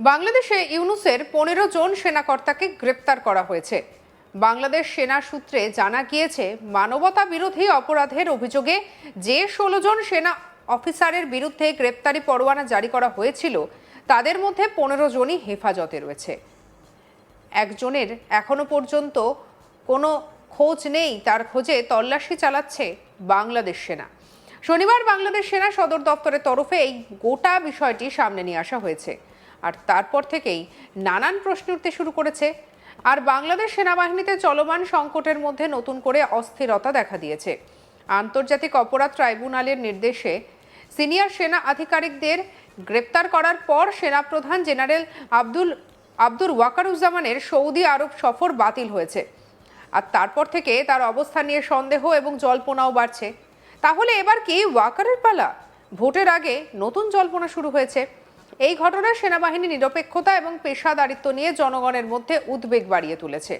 বাংলাদেশে ইউনুসের পনেরো জন সেনাকর্তাকে গ্রেপ্তার করা হয়েছে। বাংলাদেশ সেনা সূত্রে জানা গিয়েছে মানবতা বিরোধী অপরাধের অভিযোগে যে ষোলো জন সেনা অফিসারের বিরুদ্ধে গ্রেপ্তারি পরোয়ানা জারি করা হয়েছিল, তাদের মধ্যে পনেরো জনই হেফাজতে রয়েছে। একজনের এখনও পর্যন্ত কোনো খোঁজ নেই, তার খোঁজে তল্লাশি চালাচ্ছে বাংলাদেশ সেনা। শনিবার বাংলাদেশ সেনা সদর দপ্তরের তরফে এই গোটা বিষয়টি সামনে নিয়ে আসা হয়েছে। আর তারপর থেকেই নানান প্রশ্ন উঠতে শুরু করেছে। আর বাংলাদেশ সেনাবাহিনীতে চলমান সংকটের মধ্যে নতুন করে অস্থিরতা দেখা দিয়েছে। আন্তর্জাতিক অপরাধ ট্রাইব্যুনালের নির্দেশে সিনিয়র সেনা আধিকারিকদের গ্রেপ্তার করার পর সেনাপ্রধান জেনারেল আব্দুল, আব্দুর ওয়াকারুজ্জামানের সৌদি আরব সফর বাতিল হয়েছে। আর তারপর থেকে তার অবস্থা নিয়ে সন্দেহ এবং জল্পনাও বাড়ছে। তাহলে এবার কি ওয়াকারের পালা? ভোটের আগে নতুন জল্পনা শুরু হয়েছে। এই ঘটনা সেনাবাহিনী নিরপেক্ষতা এবং পেশাদারিত্ব নিয়ে জনগণের মধ্যে উদ্বেগ বাড়িয়ে তুলেছে।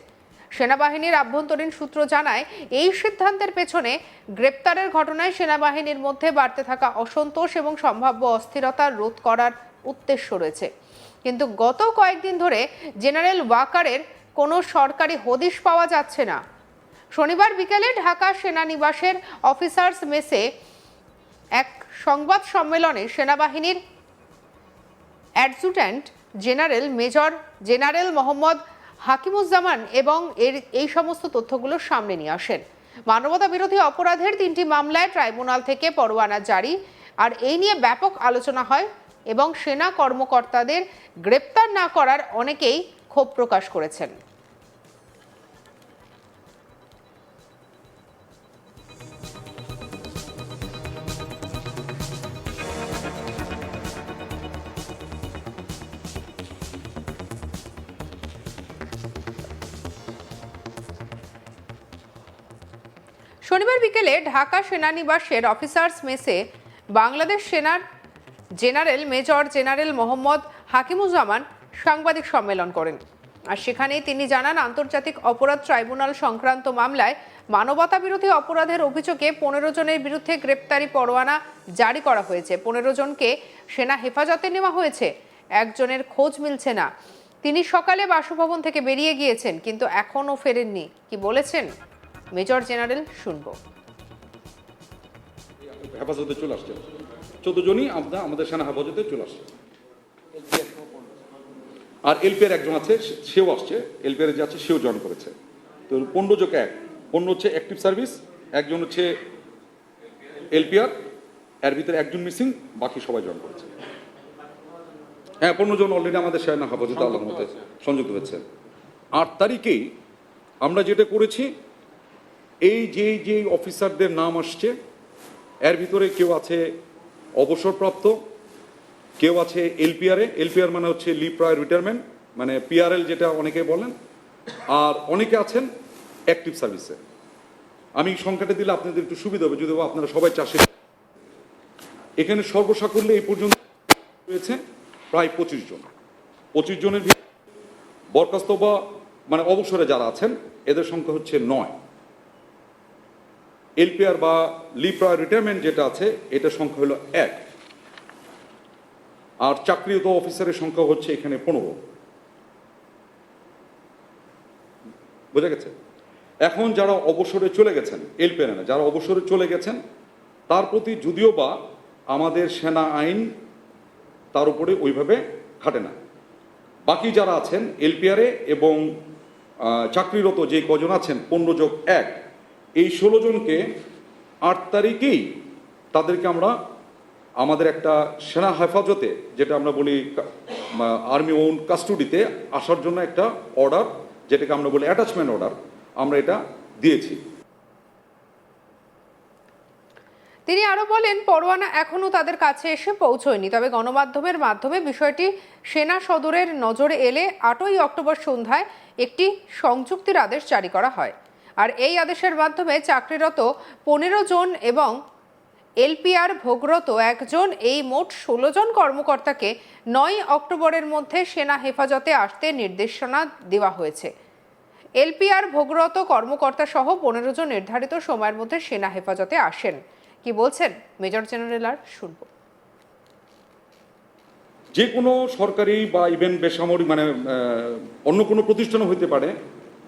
সেনাবাহিনীর আভ্যন্তরীণ সূত্র জানায়, এই সিদ্ধান্তের পেছনে গ্রেপ্তারের ঘটনায় সেনাবাহিনীর মধ্যে বাড়তে থাকা অসন্তোষ এবং সম্ভাব্য অস্থিরতা রোধ করার উদ্দেশ্য রয়েছে। কিন্তু গত কয়েকদিন ধরে জেনারেল ওয়াকারের কোনো সরকারি হদিশ পাওয়া যাচ্ছে না। শনিবার বিকেলে ঢাকা সেনানিবাসের অফিসার্স মেসে এক সংবাদ সম্মেলনে সেনাবাহিনীর adjutant general major general Mohammad Hakimuzzaman এবং এর এই সমস্ত তথ্যগুলো সামনে নিয়ে আসেন। মানবতা বিরোধী অপরাধের তিনটি মামলায় ট্রাইব্যুনাল থেকে পরোয়ানা জারি। আর এই নিয়ে ব্যাপক আলোচনা হয় এবং সেনা কর্মকর্তাদের গ্রেপ্তার না করার অনেকেই ক্ষোভ প্রকাশ করেছেন। শনিবার বিকেলে ঢাকা সেনানিবাসের অফিসার্স মেসে বাংলাদেশ সেনার general major general Mohammad Hakimuzzaman সাংবাদিক সম্মেলন করেন। আর সেখানেই তিনি জানান, আন্তর্জাতিক অপরাধ ট্রাইব্যুনাল সংক্রান্ত মামলায় মানবতা বিরোধী অপরাধের অভিযোগে পনেরো জনের বিরুদ্ধে গ্রেপ্তারি পরোয়ানা জারি করা হয়েছে। পনেরো জনকে সেনা হেফাজতে নেওয়া হয়েছে, একজনের খোঁজ মিলছে না। তিনি সকালে বাসভবন থেকে বেরিয়ে গিয়েছেন, কিন্তু এখনও ফেরেননি। কি বলেছেন? মেজর জেনারেল শুনব। হেফাজতে চলে আসছে। চোদ্দ জনই আমরা আমাদের সেনা হেফাজতে চলে আসছে। আর এলপিআর একজন আছে সেও আসছে। এলপিআর যে আছে সেও জয়েন করেছে। তো পনেরো যোগ এক। পনেরো হচ্ছে অ্যাক্টিভ সার্ভিস একজন হচ্ছে এলপিআর এর ভিতরে একজন মিসিং বাকি সবাই জয়েন করেছে। হ্যাঁ পনেরো জন অলরেডি আমাদের সেনা হেফাজতে আল্লাহ মতে সংযুক্ত হয়েছে। আট তারিখেই আমরা যেটা করেছি এই যে যে অফিসারদের নাম আসছে, এর ভিতরে কেউ আছে অবসরপ্রাপ্ত, কেউ আছে এলপিআরে, এলপিআর মানে হচ্ছে লিভ প্রায় রিটায়ারমেন্ট মানে পিআরএল যেটা অনেকে বলেন, আর অনেকে আছেন অ্যাক্টিভ সার্ভিসে আমি সংখ্যাটা দিলে আপনাদের একটু সুবিধা হবে, যদি আপনারা সবাই চাষে এখানে সর্বসাকুল্যে এই পর্যন্ত রয়েছে প্রায় পঁচিশ জন। পঁচিশ জনের বরখাস্ত বা মানে অবসরে যারা আছেন, এদের সংখ্যা হচ্ছে নয়। এলপিআর বা লিপ্রা রিটায়ারমেন্ট যেটা আছে, এটার সংখ্যা হলো এক। আর চাকরিরত অফিসারের সংখ্যা হচ্ছে এখানে পনেরো। বোঝা গেছে? এখন যারা অবসরে চলে গেছেন, এলপিআর না যারা অবসরে চলে গেছেন, তার প্রতি যদিও বা আমাদের সেনা আইন তার উপরে ওইভাবে খাটে না। বাকি যারা আছেন, এলপিআরে এবং চাকরিরত যে কজন আছেন, পনেরো যোগ এক এই ষোলো জনকে আট তারিখেই তাদেরকে আমরা আমাদের একটা সেনা হেফাজতে, যেটা আমরা বলি আর্মি ওন কাস্টডিতে আসার জন্য একটা অর্ডার যেটাকে আমরা বলি অ্যাটাচমেন্ট অর্ডার আমরা এটা দিয়েছি। তিনি আরও বলেন, পরোয়ানা এখনও তাদের কাছে এসে পৌঁছয়নি, তবে গণমাধ্যমের মাধ্যমে বিষয়টি সেনা সদরের নজরে এলে আটই অক্টোবর সন্ধ্যায় একটি সংযুক্তির আদেশ জারি করা হয়। আর এই আদেশের মাধ্যমে চাকরিরত পনেরো জন এবং এলপিআর ভোগরত একজন, এই মোট ষোলো জন কর্মকর্তাকে নয় অক্টোবরের মধ্যে সেনা হেফাজতে আসতে নির্দেশনা দেওয়া হয়েছে। এলপিআর ভোগরত কর্মকর্তা সহ পনেরো জন নির্ধারিত সময়ের মধ্যে সেনা হেফাজতে আসেন। কি বলছেন? মেজর জেনারেল আর শুনব। যে কোনো সরকারি বা ইভেন বেসামরিক মানে অন্য কোনো প্রতিষ্ঠানও হইতে পারে।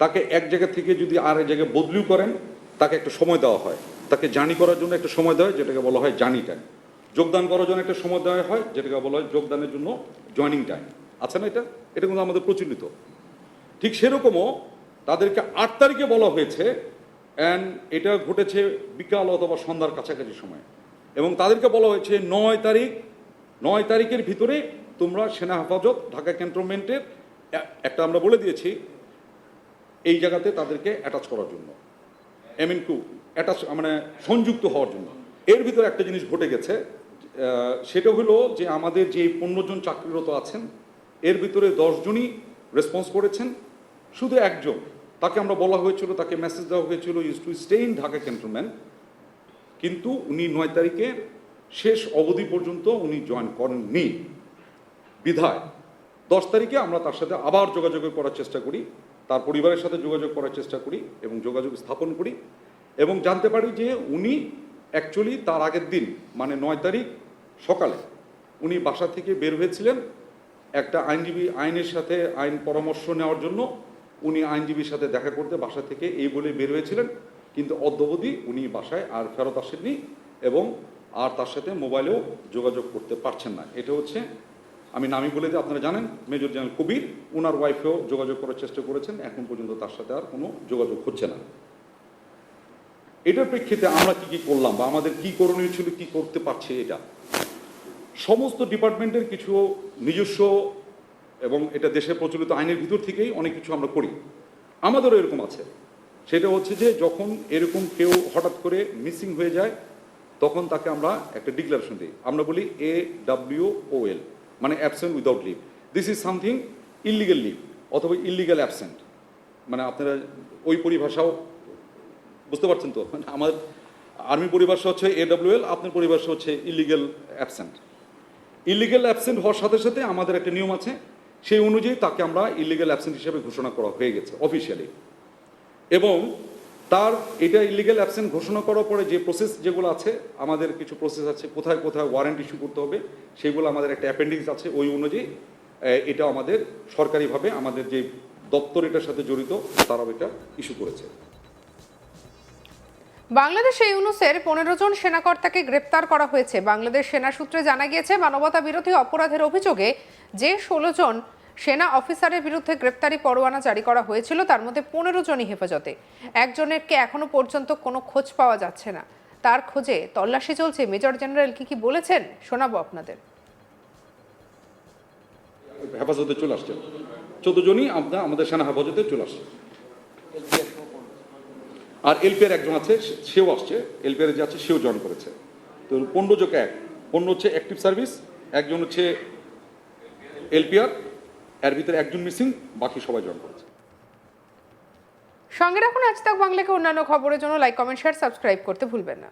তাকে এক জায়গা থেকে যদি আর এক জায়গায় বদলিও করেন, তাকে একটা সময় দেওয়া হয়। তাকে জার্নি করার জন্য একটা সময় দেওয়া হয়, যেটাকে বলা হয় জার্নি টাইম যোগদান করার জন্য একটা সময় দেওয়া হয়, যেটাকে বলা হয় যোগদানের জন্য জয়নিং টাইম আছে না এটা? এটা কিন্তু আমাদের প্রচলিত। ঠিক সেরকমও তাদেরকে আট তারিখে বলা হয়েছে অ্যান্ড এটা ঘটেছে বিকাল অথবা সন্ধ্যার কাছাকাছি সময়। এবং তাদেরকে বলা হয়েছে নয় তারিখ, নয় তারিখের ভিতরে তোমরা সেনা হেফাজত, ঢাকা ক্যান্টনমেন্টের একটা আমরা বলে দিয়েছি এই জায়গাতে তাদেরকে অ্যাটাচ করার জন্য। এমিন টু অ্যাটাচ মানে সংযুক্ত হওয়ার জন্য। এর ভিতরে একটা জিনিস ঘটে গেছে সেটা হলো যে আমাদের যে পনেরো জন চাকরিরত আছেন, এর ভিতরে দশজনই রেসপন্স করেছেন। শুধু একজন, তাকে আমরা বলা হয়েছিল, তাকে মেসেজ দেওয়া হয়েছিল use to stay in Dhaka cantonment কিন্তু উনি নয় তারিখের শেষ অবধি পর্যন্ত উনি জয়েন করেননি। বিধায় দশ তারিখে আমরা তার সাথে আবার যোগাযোগ করার চেষ্টা করি, তার পরিবারের সাথে যোগাযোগ করার চেষ্টা করি এবং যোগাযোগ স্থাপন করি এবং জানতে পারি যে উনি অ্যাকচুয়ালি তার আগের দিন মানে নয় তারিখ সকালে উনি বাসা থেকে বের হয়েছিলেন। একটা আইনজীবী আইনের সাথে আইন পরামর্শ নেওয়ার জন্য উনি আইনজীবীর সাথে দেখা করতে বাসা থেকে এই বলে বের হয়েছিলেন। কিন্তু অদ্যবধি উনি বাসায় আর ফেরত আসেননি এবং আর তার সাথে মোবাইলেও যোগাযোগ করতে পারছেন না। এটা হচ্ছে আমি নামই বলে দিই, আপনারা জানেন, মেজর জেনারেল কবির ওনার ওয়াইফেও যোগাযোগ করার চেষ্টা করেছেন, এখন পর্যন্ত তার সাথে আর কোনো যোগাযোগ হচ্ছে না। এটার প্রেক্ষিতে আমরা কি কি করলাম বা আমাদের কি করণীয় ছিল, কি করতে পারছে এটা? সমস্ত ডিপার্টমেন্টের কিছু নিজস্ব এবং এটা দেশে প্রচলিত আইনের ভিতর থেকেই অনেক কিছু আমরা করি। আমাদেরও এরকম আছে। সেটা হচ্ছে যে যখন এরকম কেউ হঠাৎ করে মিসিং হয়ে যায়, তখন তাকে আমরা একটা ডিক্লারেশন দিই। আমরা বলি এ ডাব্লিউ ও এল মানে absent without leave this is something illegal leave অথবা ইলিগাল অ্যাবসেন্ট মানে আপনারা ওই পরিভাষাও বুঝতে পারছেন তো? মানে আমার আর্মি পরিভাষা হচ্ছে এডব্লিউএল আপনার পরিভাষা হচ্ছে ইলিগেল অ্যাবসেন্ট ইলিগেল অ্যাবসেন্ট হওয়ার সাথে সাথে আমাদের একটা নিয়ম আছে, সেই অনুযায়ী তাকে আমরা ইলিগেল অ্যাবসেন্ট হিসেবে ঘোষণা করা হয়ে গেছে অফিসিয়ালি এবং তার এটা ইলিগেল অ্যাবসেন্ট ঘোষণা করার পরে যে প্রসেস যেগুলো আছে, আমাদের কিছু প্রসেস আছে, কোথায় কোথায় ওয়ারেন্ট ইস্যু করতে হবে, সেগুলো আমাদের একটা অ্যাপেন্ডিক্স আছে, ওই অনুযায়ী এটা আমাদের সরকারিভাবে আমাদের যে দপ্তর এটার সাথে জড়িত, তারাও এটা ইস্যু করেছে। বাংলাদেশে ইউনুসের পনেরো জন সেনাকর্তাকে গ্রেপ্তার করা হয়েছে। বাংলাদেশ সেনা সূত্রে জানা গিয়েছে মানবতা বিরোধী অপরাধের অভিযোগে যে ষোলো জন সেনা অফিসারের বিরুদ্ধে গ্রেপ্তারি পরোয়ানা জারি করা হয়েছিল, তার মধ্যে পনেরো জনই হেফাজতে। একজনেরকে এখনও পর্যন্ত কোনো খোঁজ পাওয়া যাচ্ছে না। তার খোঁজে তল্লাশি চলছে। মেজর জেনারেল কি কি বলেছেন শোনাবো আপনাদের। হেফাজতে চলে আসছে। চোদ্দ জনই আমরা আমাদের সেনা হেফাজতে চলে আসছে। আর এলপিআর একজন আছে সেও আসছে। এলপিআর যে আছে, সেও জয়েন করেছে। তো পনেরো যোগ এক। পনেরো হচ্ছে অ্যাক্টিভ সার্ভিস একজন হচ্ছে এলপিআর এর ভিতরে একজন মিসিং বাকি সবাই জয়েন করেছে। সঙ্গে রাখুন, আজ তাক বাংলাকে অন্যান্য খবরের জন্য লাইক কমেন্ট শেয়ার সাবস্ক্রাইব করতে ভুলবেন না।